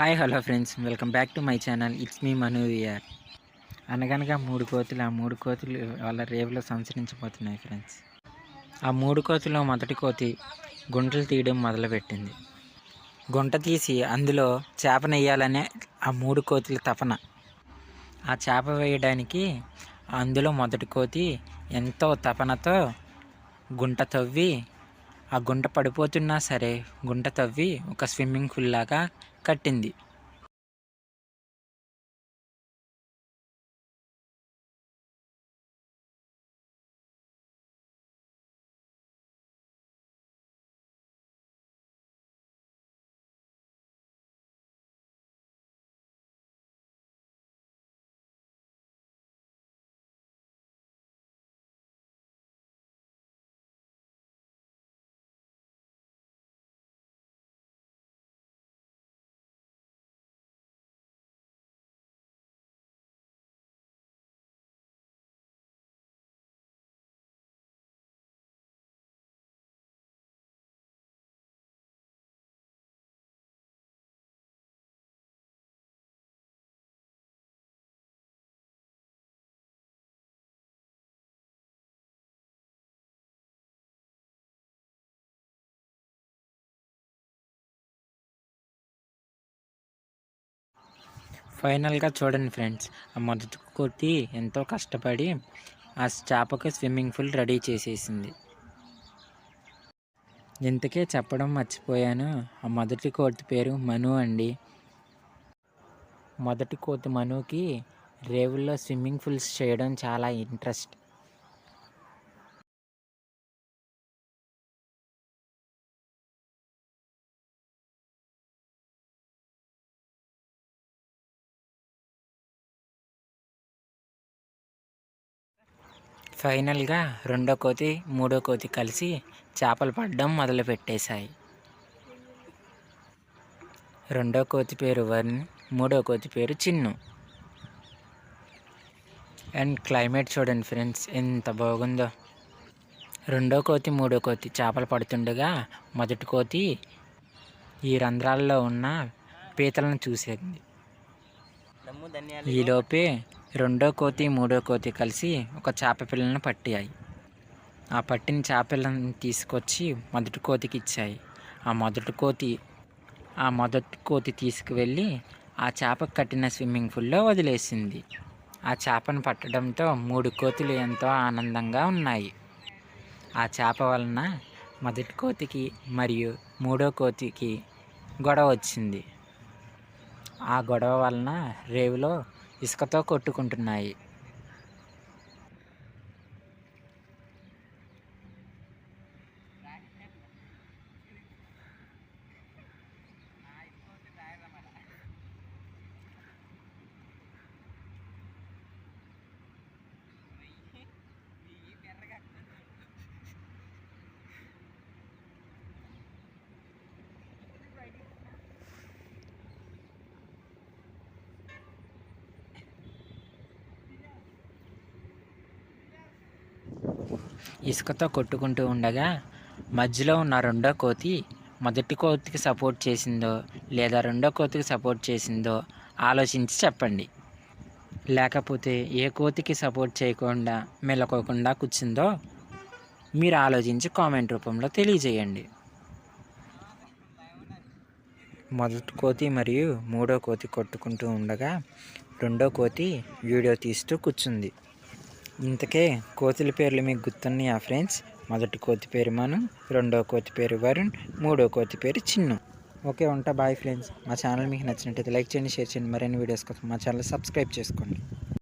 Hi hello friends. Welcome back to my channel. It's me Manu అనగనగా మూడు కోతులు ఆ మూడు కోతులు వాళ్ళ రేవులో సంచరించిపోతున్నాయి ఫ్రెండ్స్. ఆ మూడు కోతుల్లో మొదటి కోతి గుంటలు తీయడం మొదలుపెట్టింది. గుంట తీసి అందులో చేప నెయ్యాలనే ఆ మూడు కోతుల తపన. ఆ చేప వేయడానికి అందులో మొదటి కోతి ఎంతో తపనతో గుంట తవ్వి ఆ గుంట పడిపోతున్నా సరే గుంట తవ్వి ఒక స్విమ్మింగ్ పూల్ లాగా కట్టింది. ఫైనల్గా చూడండి ఫ్రెండ్స్. ఆ మొదటి కోతి ఎంతో కష్టపడి ఆ చేపకు స్విమ్మింగ్ పూల్ రెడీ చేసేసింది. ఇంతకే చెప్పడం మర్చిపోయాను. ఆ మొదటి కోతి పేరు మను అండి. మొదటి కోతి మనుకి రేవుల్లో స్విమ్మింగ్ పూల్స్ చేయడం చాలా ఇంట్రెస్ట్. ఫైనల్గా రెండో కోతి మూడో కోతి కలిసి చేపలు పడడం మొదలుపెట్టేశాయి. రెండో కోతి పేరు వరుణ్ మూడో కోతి పేరు చిన్ను. అండ్ క్లైమేట్ చూడండి ఫ్రెండ్స్ ఎంత బాగుందో. రెండో కోతి మూడో కోతి చేపలు పడుతుండగా మొదటి కోతి ఈ రంధ్రాల్లో ఉన్న పీతలను చూసేది. ఈలోపే రెండో కోతి మూడో కోతి కలిసి ఒక చేప పిల్లను పట్టాయి. ఆ పట్టిన చేపలను తీసుకొచ్చి మొదటి కోతికి ఇచ్చాయి. ఆ మొదటి కోతి ఆ మొదటి కోతి తీసుకువెళ్ళి ఆ చేపకు కట్టిన స్విమ్మింగ్ పూల్లో వదిలేసింది. ఆ చేపను పట్టడంతో మూడు కోతులు ఎంతో ఆనందంగా ఉన్నాయి. ఆ చేప వలన మొదటి కోతికి మరియు మూడో కోతికి గొడవ వచ్చింది. ఆ గొడవ వలన రేవులో ఇసుకతో కొట్టుకుంటున్నాయి. ఇసుకతో కొట్టుకుంటూ ఉండగా మధ్యలో ఉన్న రెండో కోతి మొదటి కోతికి సపోర్ట్ చేసిందో లేదా రెండో కోతికి సపోర్ట్ చేసిందో ఆలోచించి చెప్పండి. లేకపోతే ఏ కోతికి సపోర్ట్ చేయకుండా మెలకోకుండా కూర్చుందో మీరు ఆలోచించి కామెంట్ రూపంలో తెలియజేయండి. మొదటి కోతి మరియు మూడో కోతి కొట్టుకుంటూ ఉండగా రెండో కోతి వీడియో తీస్తూ కూర్చుంది. ఇంతకే కోతుల పేర్లు మీకు గుర్తున్నాయా ఫ్రెండ్స్ మొదటి కోతి పేరు మను రెండో కోతి పేరు వరుణ్ మూడో కోతి పేరు చిన్ను. ఓకే ఉంటా బాయ్ ఫ్రెండ్స్ మా ఛానల్ మీకు నచ్చినట్టయితే లైక్ చేయండి షేర్ చేయండి. మరిన్ని వీడియోస్ కోసం మా ఛానల్ సబ్స్క్రైబ్ చేసుకోండి.